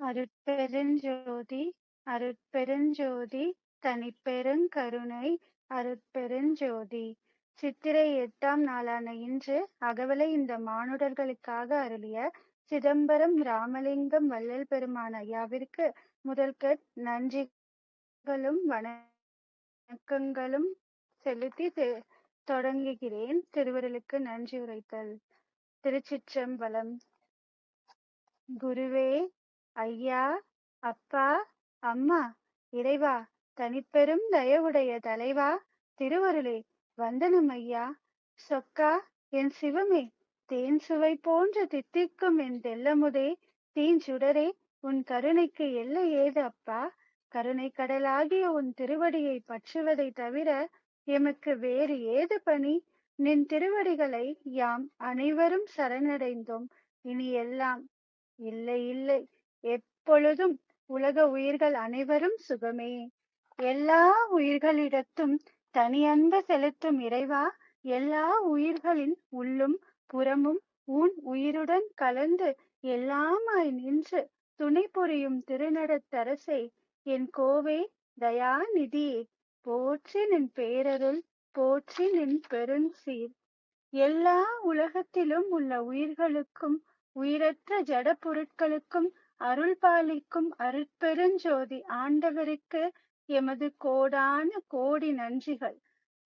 அருட்பெருஞ்சோதி அருட்பெருஞ்சோதி தனிப்பெருங்கருணை அருட்பெருஞ்சோதி. சித்திரை எட்டாம் நாளான இன்று அகவலை இந்த மானுடர்களுக்காக அருளிய சிதம்பரம் ராமலிங்கம் வள்ளல் பெருமான் ஐயாவிற்கு முதல்கட் நன்றிகளும் வணக்கங்களும் செலுத்தி தொடங்குகிறேன். திருவருளுக்கு நன்றி உரைத்தல். திருச்சிற்றம்பலம். குருவே ஐயா அப்பா அம்மா இறைவா தனிப்பெரும் தயவுடைய தலைவா திருவருளே வந்தனம் ஐயா. சொக்கா என் சிவமே தேன் சுவை போன்ற தித்திக்கும் என் தெல்லமுதே தீஞ்சுடரே உன் கருணைக்கு எல்லை ஏது அப்பா? கருணை கடலாகிய உன் திருவடியை பற்றுவதை தவிர எமக்கு வேறு ஏது பணி? நின் திருவடிகளை யாம் அனைவரும் சரணடைந்தோம் இனி எல்லாம் இல்லை இல்லை. எப்பொழுதும் உலக உயிர்கள் அனைவரும் சுகமே. எல்லா உயிர்களிடத்தும் தனி அன்பு செலுத்தும் இறைவா எல்லா உயிர்களின் உள்ளும் புறமும் உன் உயிருடன் கலந்து எல்லாமாய் நின்று துணை புரியும் திருநடத்தரசே என் கோவே தயாநிதியே போற்றி நின் பேரருள் போற்றி நின் பெருஞ்சீர். எல்லா உலகத்திலும் உள்ள உயிர்களுக்கும் உயிரற்ற ஜட பொருட்களுக்கும் அருள் பாலிக்கும் அருட்பெருஞ்சோதி ஆண்டவருக்கு எமது கோடான கோடி நன்றிகள்.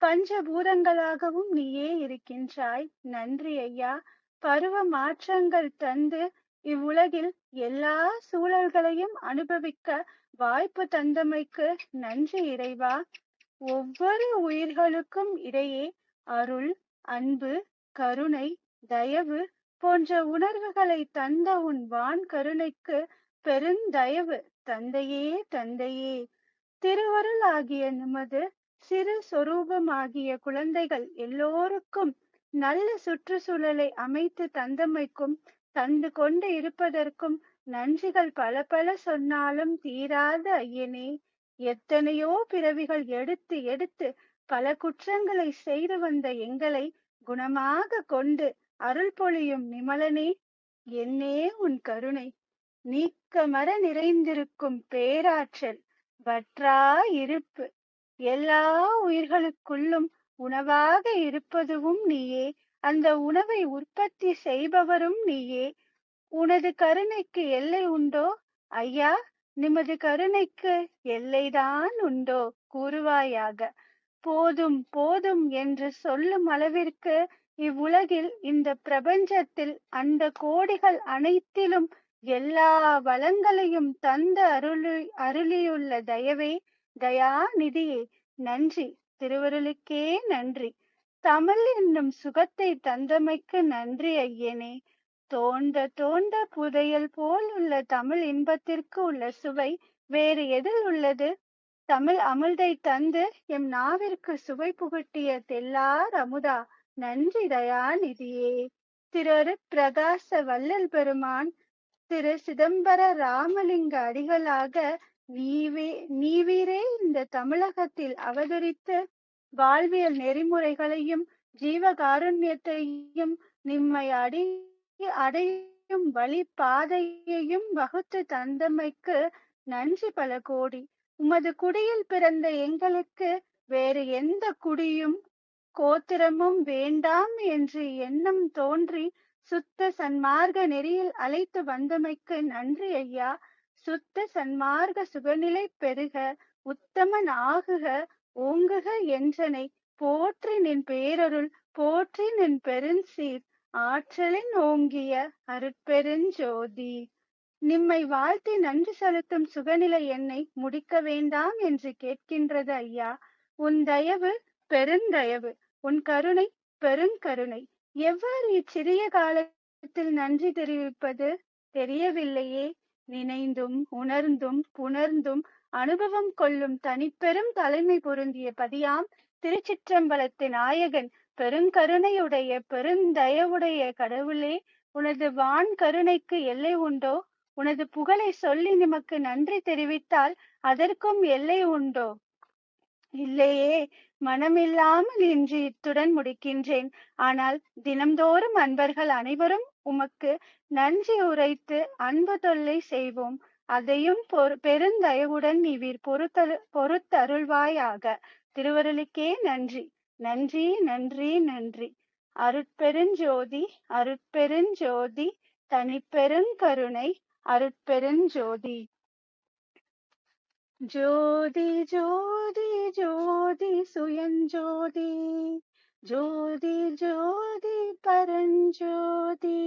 பஞ்சபூதங்களாகவும் நீயே இருக்கின்றாய். நன்றி ஐயா. பருவ மாற்றங்கள் தந்து இவ்வுலகில் எல்லா சூழல்களையும் அனுபவிக்க வாய்ப்பு தந்தமைக்கு நன்றி இறைவா. ஒவ்வொரு உயிர்களுக்கும் இடையே அருள் அன்பு கருணை தயவு போன்ற உணர்வுகளை தந்த உன் வான் கருணைக்கு பெருந்தயவு. தந்தையே தந்தையே. திருவருள் ஆகிய நமது சிறு சொரூபமாகிய குழந்தைகள் எல்லோருக்கும் நல்ல சுற்றுச்சூழலை அமைத்து தந்தமைக்கும் தந்து கொண்டு இருப்பதற்கும் நன்றிகள் பல பல சொன்னாலும் தீராத ஐயனே. எத்தனையோ பிறவிகள் எடுத்து எடுத்து பல குற்றங்களை செய்து வந்த எங்களை குணமாக கொண்டு அருள் பொழியும் நிமலனே என்னே உன் கருணை. நீக்கமர நிறைந்திருக்கும் பேராற்றல் வற்றா இருப்பு. எல்லா உயிர்களுக்குள்ளும் உணவாக இருப்பதுவும் நீயே. அந்த உணவை உற்பத்தி செய்பவரும் நீயே. உனது கருணைக்கு எல்லை உண்டோ? ஐயா நிமது கருணைக்கு எல்லைதான் உண்டோ? கூறுவாயாக. போதும் போதும் என்று சொல்லும் அளவிற்கு இவ்வுலகில் இந்த பிரபஞ்சத்தில் அந்த கோடிகள் அனைத்திலும் எல்லா வளங்களையும் தந்த அருளி அருளியுள்ள தயவே தயாநிதியே. நன்றி. திருவருளுக்கே நன்றி. தமிழ் என்னும் சுகத்தை தந்தமைக்கு நன்றி ஐயனே. தோண்ட தோண்ட புதையல் போல் உள்ள தமிழ் இன்பத்திற்கு உள்ள சுவை வேறு எதில் உள்ளது? தமிழ் அமிழ்தை தந்து எம் நாவிற்கு சுவை புகட்டிய தெல்லார் அமுதா. நன்றி தயாநிதியே. திரு பிரகாச வள்ளல் பெருமான் திரு சிதம்பர ராமலிங்க அடிகளாக நீவே நீவீரே இந்த தமிழகத்தில் அவதரித்து வாழ்வியல் நெறிமுறைகளையும் ஜீவகாருண்யத்தையும் நிம்மை அடி அடையும் வழி பாதையையும் வகுத்து தந்தமைக்கு நன்றி பல கோடி. உமது குடியில் பிறந்த எங்களுக்கு வேறு எந்த குடியும் கோத்திரமும் வேண்டாம் என்று எண்ணம் தோன்றி சுத்த சன்மார்க்க நெறியில் அழைத்து வந்தமைக்கு நன்றி ஐயா. சுத்த சன்மார்க்க சுகநிலை பெருக உத்தமன் ஆகுக ஓங்குக என்றனை. போற்றி நின் பேரருள் போற்றி நின் பெருஞ்சீர். ஆற்றலின் ஓங்கிய அருட்பெருஞ்சோதி நிம்மை வாழ்த்தி நன்றி செலுத்தும் சுகநிலை என்னை முடிக்க வேண்டாம் என்று கேட்கின்றது ஐயா. உன் தயவு பெருந்தயவு. உன் கருணை பெருங்கருணை எவ்வாறு இச்சிறிய காலத்தில் நன்றி தெரிவிப்பது? தெரியவில்லையே. நினைந்தும் உணர்ந்தும் புணர்ந்தும் அனுபவம் கொள்ளும் தனிப்பெரும் தலைமை பொருந்திய பதியாம் திருச்சிற்றம்பலத்தின் நாயகன் பெருங்கருணையுடைய பெருந்தயவுடைய கடவுளே உனது வான் கருணைக்கு எல்லை உண்டோ? உனது புகழை சொல்லி நமக்கு நன்றி தெரிவித்தால் அதற்கும் எல்லை உண்டோ? இல்லையே மனமில்லாமல் இன்று இத்துடன் முடிக்கின்றேன். ஆனால் தினம்தோறும் அன்பர்கள் அனைவரும் உமக்கு நன்றி உரைத்து அன்பு தொல்லை செய்வோம். அதையும் பெருந்தயவுடன் நீவிர் பொறுத்தரு பொறுத்தருள்வாயாக. திருவருளுக்கே நன்றி. நன்றி நன்றி நன்றி. அருட்பெருஞ்சோதி அருட்பெருஞ்சோதி தனிப்பெருங்கருணை அருட்பெருஞ்சோதி. ஜோதி ஜோதி ஜோதி சுயஞ்சோதி ஜோதி ஜோதி பரஞ்சோதி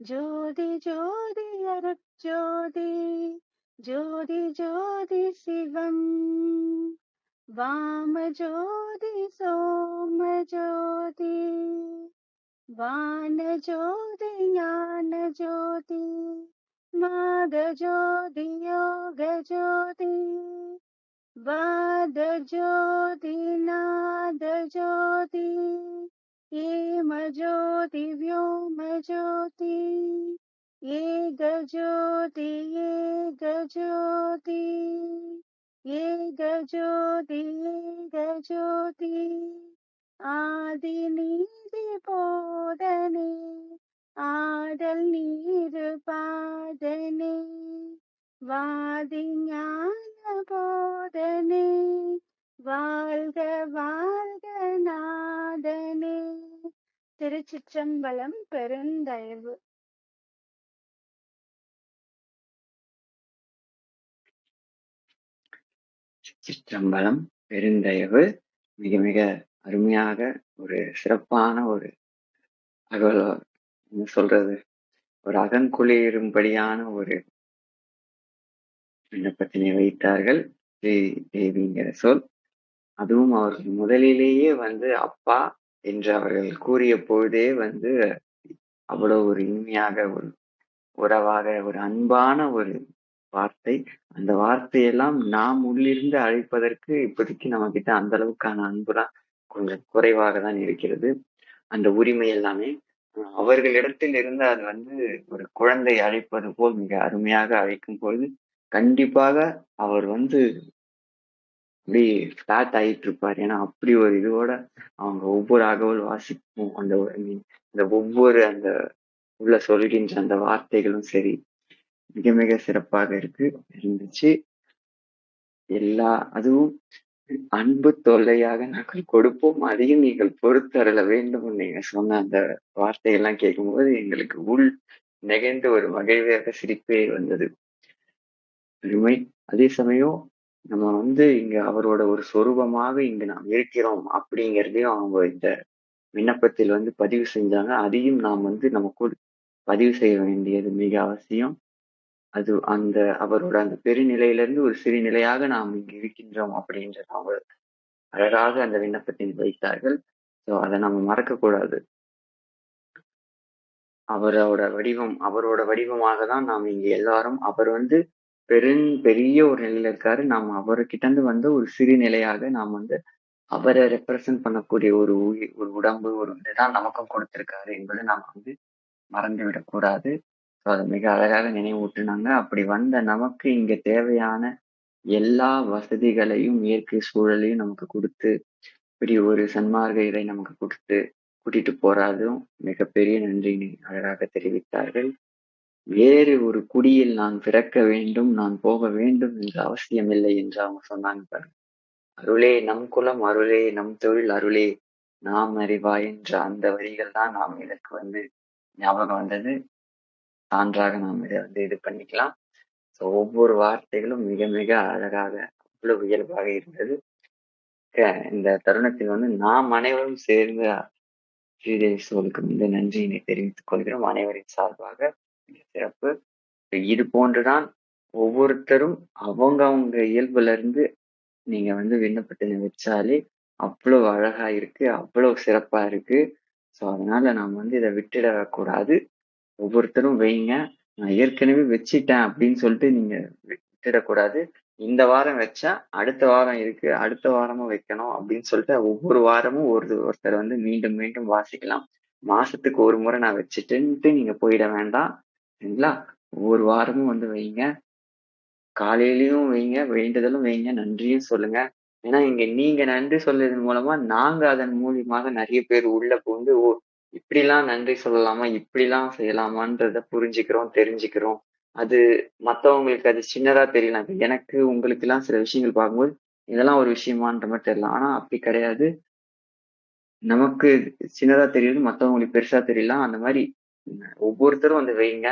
ஜோதி ஜோதி அருட்ஜோதி ஜோதி ஜோதி சிவம் வாமஜோதி சோமஜோதி வானஜோதி ஞானஜோதி नादज्योति योगज्योति वादज्योति नादज्योति एमज्योति ज्योति, ये गज्योति ये गज्योति ये गज्योति ये गज्योति आदिनि दिपोदने ஆடல் நீரு பாதனே வாதி ஞான போதனே வாழ்க வாழ்க நாதனே. திருச்சிற்றம்பலம் பெருந்தயவு. சிற்றம்பலம் பெருந்தயவு. மிக மிக அருமையாக ஒரு சிறப்பான ஒரு அகவல் என்ன சொல்றது. ஒரு அகங்குளிரும்படியான ஒரு விண்ணப்பத்தினை வைத்தார்கள் ஸ்ரீ தேவிங்கிற சொல். அதுவும் அவர்கள் முதலிலேயே வந்து அப்பா என்று அவர்கள் கூறிய பொழுதே வந்து அவ்வளவு ஒரு இனிமையாக ஒரு உறவாக ஒரு அன்பான ஒரு வார்த்தை. அந்த வார்த்தையெல்லாம் நாம் உள்ளிருந்து அழைப்பதற்கு இப்போதைக்கு நம்ம கிட்ட அந்த அளவுக்கான அன்புலாம் கொஞ்சம் குறைவாக தான் இருக்கிறது. அந்த உரிமை எல்லாமே அவர்களிடத்தில் இருந்து அது வந்து ஒரு குழந்தை அழைப்பது போல் மிக அருமையாக அழைக்கும் பொழுது கண்டிப்பாக அவர் வந்து அப்படி ஃபிளாட் ஆயிட்டு இருப்பார் ஏன்னா அப்படி ஒரு இதோட அவங்க ஒவ்வொரு அகவல் வாசிப்பும் அந்த அந்த இந்த ஒவ்வொரு அந்த உள்ள சொல்கின்ற அந்த வார்த்தைகளும் சரி மிக மிக சிறப்பாக இருக்கு. இருந்துச்சு. எல்லா அதுவும் அன்பு தொல்லையாக நாங்கள் கொடுப்போம். அதையும் நீங்கள் பொறுத்தரல வேண்டும் நீங்க சொன்ன அந்த வார்த்தையெல்லாம் கேட்கும்போது எங்களுக்கு உள் நெகிழ்ந்து ஒரு மகிழ்வியாக சிரிப்பே வந்தது. பெருமை அதே சமயம் நம்ம வந்து இங்க அவரோட ஒரு சொரூபமாக இங்க நாம் இருக்கிறோம் அப்படிங்கிறதையும் அவங்க இந்த விண்ணப்பத்தில் வந்து பதிவு செஞ்சாங்க. அதையும் நாம் வந்து நமக்குள் பதிவு செய்ய வேண்டியது மிக அவசியம். அது அந்த அவரோட அந்த பெருநிலையிலிருந்து ஒரு சிறு நிலையாக நாம் இங்கு இருக்கின்றோம் அப்படின்றத அவங்க அழகாக அந்த விண்ணப்பத்தில் வைத்தார்கள். ஸோ அதை நம்ம மறக்கக்கூடாது. அவரோட வடிவம் அவரோட வடிவமாக தான் நாம் இங்க எல்லாரும் அவர் வந்து பெரும் பெரிய ஒரு நிலையில இருக்காரு. நாம் அவர்கிட்ட இருந்து வந்து ஒரு சிறு நிலையாக நாம் வந்து அவரை ரெப்ரசன்ட் பண்ணக்கூடிய ஒரு உயிர் ஒரு உடம்பு ஒரு இதுதான் நமக்கும் கொடுத்திருக்காரு என்பதை நாம் வந்து மறந்து விடக்கூடாது ஸோ அதை மிக அழகாக நினைவூட்டுனாங்க. அப்படி வந்த நமக்கு இங்க தேவையான எல்லா வசதிகளையும் இயற்கை சூழலையும் நமக்கு கொடுத்து இப்படி ஒரு சன்மார்க்க இதை நமக்கு கொடுத்து கூட்டிட்டு போறாதும் மிகப்பெரிய நன்றி அழகாக தெரிவித்தார்கள். வேறு ஒரு குடியில் நான் பிறக்க வேண்டும் நான் போக வேண்டும் என்ற அவசியமில்லை என்று அவங்க சொன்னாங்க பாருங்க. அருளே நம் குலம் அருளே நம் தொழில் அருளே நாம் அறிவாய் என்ற அந்த வரிகள் தான் நாம் இதற்கு வந்து ஞாபகம் வந்தது. சான்றாக நாம் இதை வந்து இது பண்ணிக்கலாம். ஸோ ஒவ்வொரு வார்த்தைகளும் மிக மிக அழகாக அவ்வளவு இயல்பாக இருந்தது. இந்த தருணத்தில் வந்து நாம் அனைவரும் சேர்ந்து ஸ்ரீதேவி வந்து நன்றியினை தெரிவித்துக் கொள்கிறோம். அனைவரின் சார்பாக மிக சிறப்பு. இது போன்றுதான் ஒவ்வொருத்தரும் அவங்க அவங்க இயல்புல இருந்து நீங்க வந்து விண்ணப்பத்தினை வச்சாலே அவ்வளவு அழகா இருக்கு அவ்வளவு சிறப்பா இருக்கு. ஸோ அதனால நாம் வந்து இதை விட்டுடக்கூடாது. ஒவ்வொருத்தரும் வைங்க. நான் ஏற்கனவே வச்சிட்டேன் அப்படின்னு சொல்லிட்டு நீங்க விட்டுடக்கூடாது. இந்த வாரம் வச்சா அடுத்த வாரம் இருக்கு. அடுத்த வாரமும் வைக்கணும் அப்படின்னு சொல்லிட்டு ஒவ்வொரு வாரமும் ஒரு ஒருத்தர் வந்து மீண்டும் மீண்டும் வாசிக்கலாம். மாசத்துக்கு ஒரு முறை நான் வச்சுட்டேன்ட்டு நீங்க போயிட வேண்டாம். சரிங்களா? ஒவ்வொரு வாரமும் வந்து வைங்க. காலையிலயும் வைங்க வேண்டுதலும் வைங்க. நன்றியும் சொல்லுங்க. ஏன்னா இங்க நீங்க நன்றி சொல்றதன் மூலமா நாங்க அதன் மூலியமாக நிறைய பேர் உள்ள புகுந்து ஓ இப்படிலாம் நன்றி சொல்லலாமா இப்படிலாம் செய்யலாமான்றத புரிஞ்சுக்கிறோம் தெரிஞ்சுக்கிறோம் அது மத்தவங்களுக்கு அது சின்னதா தெரியலாம். எனக்கு உங்களுக்கு எல்லாம் சில விஷயங்கள் பார்க்கும்போது, இதெல்லாம் ஒரு விஷயமான்ற மாதிரி தெரியலாம். ஆனா அப்படி கிடையாது. நமக்கு சின்னதா தெரியுது, மத்தவங்களுக்கு பெருசா தெரியலாம். அந்த மாதிரி ஒவ்வொருத்தரும் வந்து வைங்க.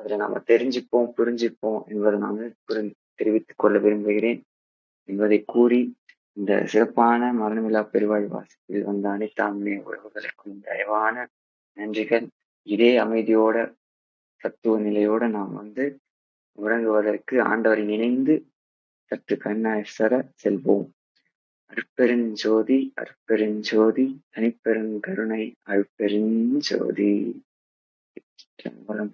அதுல நம்ம தெரிஞ்சுப்போம், புரிஞ்சுப்போம் என்பதை நான் வந்து புரிந் தெரிவித்துக் கொள்ள விரும்புகிறேன் என்பதை கூறி, இந்த சிறப்பான மரணமில்லா பெருவாழ் வாசிப்பில் வந்த அனைத்து ஆன்மீக உறவுகளுக்கும் தயவான நன்றிகள். இதே அமைதியோட, தத்துவ நிலையோட நாம் வந்து உறங்குவதற்கு ஆண்டவரை நினைந்து சற்று கண்ணாசர செல்வோம். அருட்பெருஞ்சோதி அருட்பெருஞ்சோதி தனிப்பெருங்கருணை அருட்பெருஞ்சோதி. சிற்றம்பலம்.